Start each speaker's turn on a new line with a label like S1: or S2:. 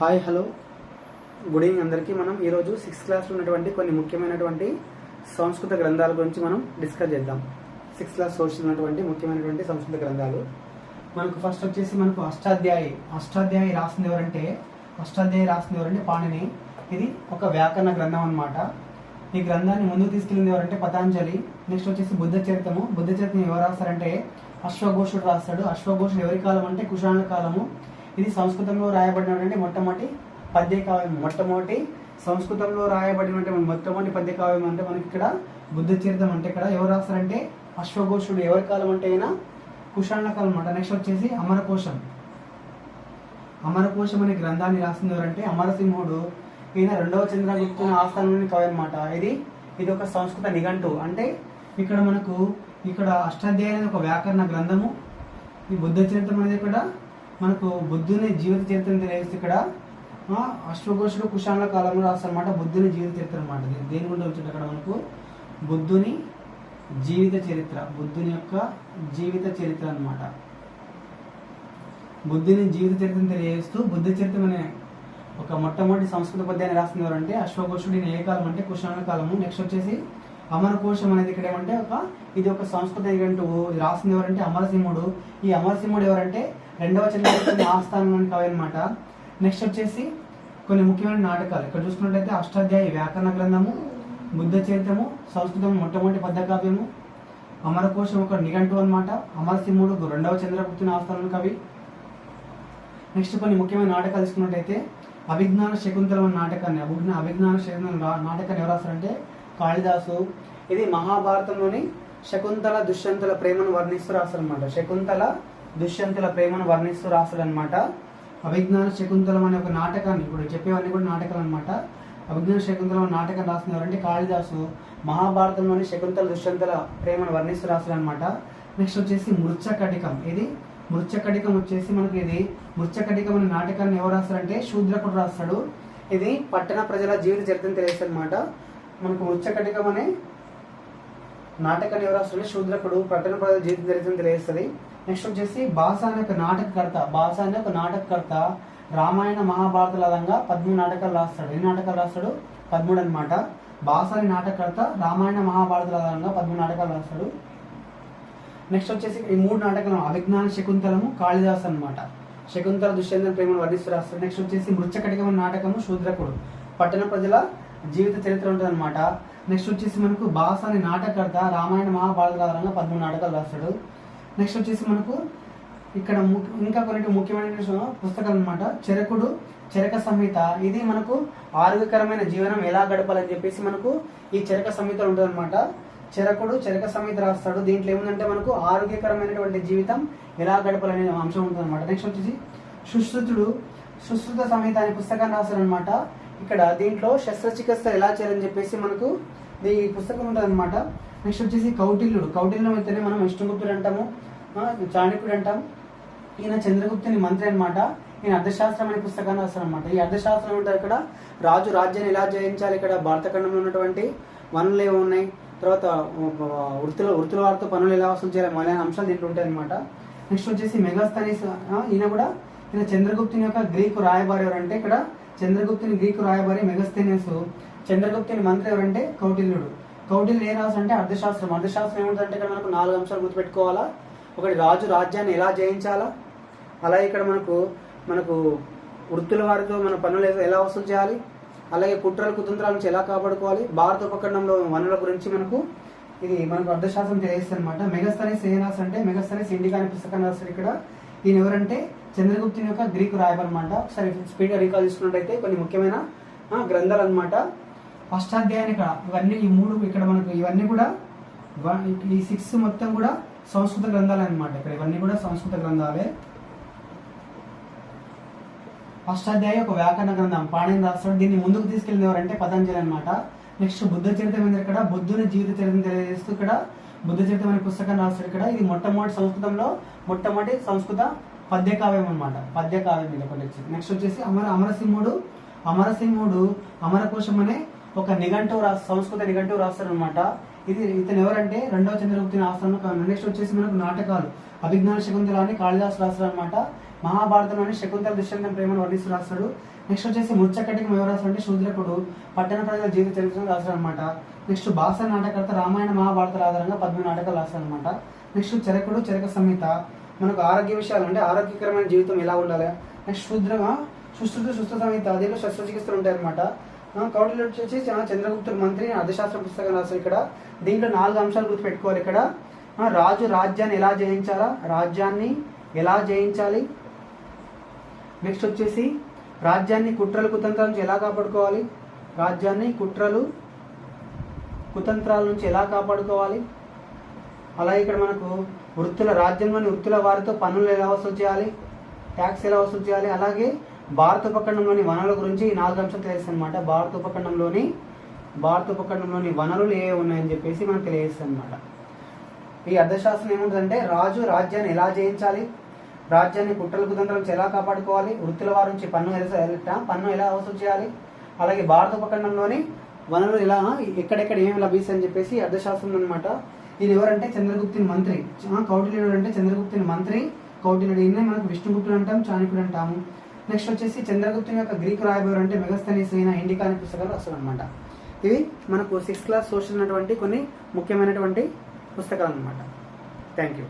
S1: Hi hello good evening అందరికీ మనం ఈరోజు సిక్స్త్ క్లాస్లో ఉన్నటువంటి కొన్ని ముఖ్యమైనటువంటి సంస్కృత గ్రంథాల గురించి మనం డిస్కస్ చేద్దాం. సిక్స్త్ క్లాస్ సోషల్ ఉన్నటువంటి ముఖ్యమైనటువంటి సంస్కృత గ్రంథాలు. మనకు ఫస్ట్ వచ్చేసి మనకు అష్టాధ్యాయి. అష్టాధ్యాయి రాసింది ఎవరంటే అష్టాధ్యాయి రాసింది ఎవరంటే పాణిని. ఇది ఒక వ్యాకరణ గ్రంథం అన్నమాట. ఈ గ్రంథాన్ని ముందుకు తీసుకెళ్ళింది ఎవరంటే పతాంజలి. నెక్స్ట్ వచ్చేసి బుద్ధ చరితము. బుద్ధ చరిత్రం ఎవరు రాస్తారంటే అశ్వఘోషుడు రాస్తాడు. అశ్వఘోషుడు ఎవరి కాలం అంటే కుషాణ కాలము. ఇది సంస్కృతంలో రాయబడినటువంటి మొట్టమొదటి పద్య కావ్యం మొట్టమొదటి సంస్కృతంలో రాయబడినటువంటి మొట్టమొదటి పద్య కావ్యం అంటే మనకి ఇక్కడ బుద్ధ చరిత్రం అంటే ఇక్కడ ఎవరు రాస్తారంటే అశ్వఘోషుడు. ఎవరి కాలం అంటే అయినా కుషాణ కాలం అంట నెక్స్ట్ వచ్చేసి అమరకోశం. అమరకోశం అనే గ్రంథాన్ని రాసింది ఎవరంటే అమరసింహుడు. ఈయన రెండవ చంద్రగుప్తుని ఆస్థానంలోని కవి అనమాట ఇది ఇది ఒక సంస్కృత నిఘంటు. అంటే ఇక్కడ మనకు ఇక్కడ అష్టాధ్యాయ ఒక వ్యాకరణ గ్రంథము. ఈ బుద్ధ చరిత్రం అనేది ఇక్కడ మనకు బుద్ధుని జీవిత చరిత్ర తెలియజేస్తే ఇక్కడ అశ్వఘోషుడు కుషాణుల కాలంలో రాస్తారన్నమాట బుద్ధుని జీవిత చరిత్ర అనమాట దేని గురించి వచ్చింది అక్కడ మనకు? బుద్ధుని జీవిత చరిత్ర బుద్ధుని యొక్క జీవిత చరిత్ర అనమాట బుద్ధుని జీవిత చరిత్రను తెలియజేస్తూ బుద్ధ చరిత్ర అనే ఒక మొట్టమొదటి సంస్కృత పద్యాన్ని రాసింది ఎవరంటే అశ్వఘోషుడు ఏ కాలం అంటే కుషాణ కాలము. నెక్స్ట్ వచ్చేసి అమరకోశం అనేది ఇక్కడ ఏమంటే ఒక ఇది ఒక సంస్కృత నిఘంటువు ఇది రాసింది ఎవరంటే అమరసింహుడు. ఈ అమరసింహుడు ఎవరంటే రెండవ చంద్రగుప్తుని ఆస్థానం కవి అనమాట నెక్స్ట్ వచ్చేసి కొన్ని ముఖ్యమైన నాటకాలు. ఇక్కడ చూసుకున్నట్లయితే అష్టాధ్యాయ వ్యాకరణ గ్రంథము బుద్ధ చరిత్రము సంస్కృతం మొట్టమొదటి పద్య కావ్యము అమరకోశం ఒక నిఘంటు అనమాట అమరసింహుడు రెండవ చంద్రగుప్తుని ఆస్థానం కవి. నెక్స్ట్ కొన్ని ముఖ్యమైన నాటకాలు తీసుకున్నట్టయితే అభిజ్ఞాన శకుంతలం నాటకాన్ని అభిజ్ఞ అభిజ్ఞాన శకుంతలం నాటకాన్ని ఎవరు రాస్తారంటే కాళిదాసు. ఇది మహాభారతంలోని శకుంతల దుష్యంతుల ప్రేమను వర్ణిస్తూ అనమాట శకుంతల దుష్యంతుల ప్రేమను వర్ణిస్తూ అనమాట అభిజ్ఞాన శకుంతలం అనే ఒక నాటకాన్ని ఇప్పుడు చెప్పేవన్నీ కూడా నాటకాలు అనమాట అభిజ్ఞాన శకుంతలం నాటకం రాసిన ఎవరంటే కాళిదాసు. మహాభారతంలోని శకుంతల దుష్యంతుల ప్రేమను వర్ణిస్తూ అనమాట నెక్స్ట్ వచ్చేసి మృచ్చకటికం. ఇది మృత్యకటికం వచ్చేసి మనకి ఇది మృచ్చకటికం అనే నాటకాన్ని ఎవరు రాస్తారంటే శూద్రకుడు రాస్తాడు. ఇది పట్టణ ప్రజల జీవిత చరిత్రను తెలియస్తుంది అనమాట మనకు మృత్యకటికం అనే నాటకాన్ని ఎవరు రాస్తారంటే శూద్రకుడు పట్టణ ప్రజల జీవిత చరిత్రను తెలియజేస్తుంది. నెక్స్ట్ వచ్చేసి బాస అనే ఒక నాటకకర్త. బాస అనే ఒక నాటకకర్త రామాయణ మహాభారతలంగా పదమూడు నాటకాలు రాస్తాడు. ఎన్ని నాటకాలు రాస్తాడు? పదమూడు అనమాట బాస అనే నాటకకర్త రామాయణ మహాభారతలంగా పదమూడు నాటకాలు రాస్తాడు. నెక్స్ట్ వచ్చేసి ఈ మూడు నాటకాలు అభిజ్ఞాన శకుంతలము కాళిదాస్ అనమాట శకుంతల దుష్యంతన ప్రేమను వర్ణిస్తూ రాస్తారు నెక్స్ట్ వచ్చేసి మృత్యకటికమైన నాటకము శూద్రకుడు. పట్టణ ప్రజల జీవిత చరిత్ర ఉంటుంది అనమాట నెక్స్ట్ వచ్చేసి మనకు బాస అనే నాటకర్త రామాయణ మహాభారత ఆధారంగా పదమూడు నాటకాలు రాస్తాడు. నెక్స్ట్ వచ్చేసి మనకు ఇక్కడ ము- ఇంకా కొన్ని ముఖ్యమైన పుస్తకాలు అనమాట చెరకుడు చెరక సంహిత. ఇది మనకు ఆరోగ్యకరమైన జీవనం ఎలా గడపాలని చెప్పేసి మనకు ఈ చెరక సంహిత ఉంటుంది అనమాట చెరకుడు చెరక సంహిత రాస్తాడు. దీంట్లో ఏముందంటే మనకు ఆరోగ్యకరమైనటువంటి జీవితం ఎలా గడపాలనే అంశం ఉంటుంది అనమాట నెక్స్ట్ వచ్చేసి సుశ్రుతుడు సుశ్రుత సంహిత అనే పుస్తకాన్ని రాస్తాడు అనమాట ఇక్కడ దీంట్లో శస్త్రచికిత్స ఎలా చేయాలని చెప్పేసి మనకు ఈ పుస్తకం ఉంటుందన్నమాట నెక్స్ట్ వచ్చేసి కౌటిల్యుడు. కౌటిల్యం అయితేనే మనం విష్ణుగుప్తుడు అంటాము. ఆ, చాణక్యుడు అంటాం ఈయన చంద్రగుప్తుని మంత్రి అనమాట ఈయన అర్థశాస్త్రం అనే పుస్తకాన్ని రాస్తాడు అనమాట ఈ అర్థశాస్త్రం ఉంటారు ఇక్కడ రాజు రాజ్యాన్ని ఎలా జయించాలి? ఇక్కడ భారతఖండంలో ఉన్నటువంటి వనరులు ఏమి ఉన్నాయి? తర్వాత వృత్తుల వృత్తుల వారితో పనులు ఎలా వసూలు చేయాలి? మొదలైన అంశాలు దీంట్లో ఉంటాయి అనమాట నెక్స్ట్ వచ్చేసి మెగాస్తనీస్ ఈయన కూడా ఈయన చంద్రగుప్తుని యొక్క గ్రీకు రాయబారి ఎవరంటే ఇక్కడ చంద్రగుప్తుని గ్రీకు రాయబారి మెగస్థెనియస్ చంద్రగుప్తుని మంత్రి ఎవరంటే కౌటిల్యుడు. కౌటిల్యుడు ఏ రాసు అంటే అర్థశాస్త్రం అర్థశాస్త్రం ఏముంటుందంటే ఇక్కడ మనకు నాలుగు అంశాలు గుర్తుపెట్టుకోవాలా? ఒకటి రాజు రాజ్యాన్ని ఎలా జయించాలా? అలాగే ఇక్కడ మనకు మనకు వృత్తుల వారితో మన పనులు ఎలా- వసూలు చేయాలి? అలాగే కుట్రల కుతంత్రాల నుంచి ఎలా కాపాడుకోవాలి? భారత ఉపఖండంలో వనరుల గురించి మనకు ఇది మనకు అర్థశాస్త్రం తెలియజేస్తుంది అనమాట మెగస్తనీస్ ఏ రాసు అంటే మెగస్తనీస్ ఇండికా అనే పుస్తకం రాస్తాడు ఇక్కడ. ఈయన ఎవరంటే చంద్రగుప్తుని యొక్క గ్రీకు రాయబర్ ఒకసారి స్పీడ్ రీకాల్ చేసుకున్నట్టయితే కొన్ని ముఖ్యమైన గ్రంథాలు అనమాట అష్టాధ్యాయాన్ని ఇక్కడ ఇవన్నీ ఈ మూడు ఇక్కడ మనకు ఇవన్నీ కూడా ఈ సిక్స్ మొత్తం కూడా సంస్కృత గ్రంథాలు అనమాట ఇక్కడ ఇవన్నీ కూడా సంస్కృత గ్రంథాలే. అష్టాధ్యాయ ఒక వ్యాకరణ గ్రంథం. పాణిని రాస్తాడు. దీన్ని ముందుకు తీసుకెళ్ళింది ఎవరంటే పతంజలి అనమాట నెక్స్ట్ బుద్ధ చరిత్ర మీద ఇక్కడ? బుద్ధుని జీవిత చరిత్ర తెలియజేస్తూ ఇక్కడ బుద్ధ చరిత్రం అనే పుస్తకం రాస్తాడు ఇక్కడ. ఇది మొట్టమొదటి సంస్కృతంలో మొట్టమొదటి సంస్కృత పద్యకావ్యం అనమాట పద్యకావ్యం ఇది ఒకటి వచ్చింది. నెక్స్ట్ వచ్చేసి అమర అమరసింహుడు అమరసింహుడు అమరకోశం అనే ఒక నిఘంటువు రా సంస్కృత నిఘంటువు రాస్తారు అనమాట ఇది ఇతను ఎవరంటే రెండవ చంద్రగుప్తుని ఆస్థానం నెక్స్ట్ వచ్చేసి మనకు నాటకాలు. అభిజ్ఞాన శకుంతల అని కాళిదాసు రాస్తారు అనమాట మహాభారతంలోని శకుంతల దుష్యంతం ప్రేమను వర్ణిస్తూ రాస్తాడు. నెక్స్ట్ వచ్చేసి ముచ్చకటికి ఎవరు రాస్తారంటే శూద్రకుడు. పట్టణ ప్రజల జీవిత చరిత్రను రాశారు అనమాట నెక్స్ట్ భాష నాటకర్త రామాయణ మహాభారతాల ఆధారంగా పద్మ నాటకాలు రాస్తారు అనమాట నెక్స్ట్ చెరకుడు చెరక సంహిత. మనకు ఆరోగ్య విషయాలు అంటే ఆరోగ్యకరమైన జీవితం ఎలా ఉండాలి? నెక్స్ట్ శుద్రంగా సుశ్రుత సుస్థ సంహిత అదేలో శస్త్రచికిత్సలు ఉంటాయి అనమాట వచ్చేసి చంద్రగుప్తుడు మంత్రి అర్థశాస్త్ర పుస్తకం రాశారు ఇక్కడ. దీంట్లో నాలుగు అంశాలు గుర్తుపెట్టుకోవాలి ఇక్కడ. రాజు రాజ్యాన్ని ఎలా జయించాలా? రాజ్యాన్ని ఎలా జయించాలి? నెక్స్ట్ వచ్చేసి రాజ్యాన్ని కుట్రలు కుతంత్రాల నుంచి ఎలా కాపాడుకోవాలి? రాజ్యాన్ని కుట్రలు కుతంత్రాల నుంచి ఎలా కాపాడుకోవాలి? అలాగే ఇక్కడ మనకు వృత్తుల రాజ్యంలోని వృత్తుల వారితో పన్నులు ఎలా వసూలు చేయాలి? ట్యాక్స్ ఎలా వసూలు చేయాలి? అలాగే భారత ఉపఖండంలోని వనరుల గురించి ఈ నాలుగు అంశాలు తెలుసు అనమాట భారత ఉపఖండంలోని భారత ఉపఖండంలోని వనరులు ఏ ఉన్నాయని చెప్పేసి మనకు తెలియజేస్తుంది అనమాట ఈ అర్థశాస్త్రం ఏముంటుందంటే రాజు రాజ్యాన్ని ఎలా జయించాలి? రాజ్యాన్ని కుట్రల కుతంత్రం ఎలా కాపాడుకోవాలి? వృత్తుల వారి నుంచి పన్ను ఎలా పన్ను ఎలా వసూలు చేయాలి? అలాగే భారత ఉపఖండంలోని వనరులు ఎలా ఎక్కడెక్కడ ఏమి లభిస్తాయని చెప్పేసి అర్థశాస్త్రం అనమాట ఇది ఎవరంటే చంద్రగుప్తుని మంత్రి. కౌటిల్యుడు అంటే చంద్రగుప్తుని మంత్రి. కౌటిల్యుడు ఈయన మనకు విష్ణుగుప్తుడు అంటాం చాణకుడు అంటాము. నెక్స్ట్ వచ్చేసి చంద్రగుప్తుని యొక్క గ్రీక్ రాయబోరు అంటే మెగస్తనీస్ అయిన ఇండికా అనే పుస్తకాలు అసలు అనమాట ఇవి మనకు సిక్స్త్ క్లాస్ సోషల్ ఉన్నటువంటి కొన్ని ముఖ్యమైనటువంటి పుస్తకాలు అనమాట థ్యాంక్ యూ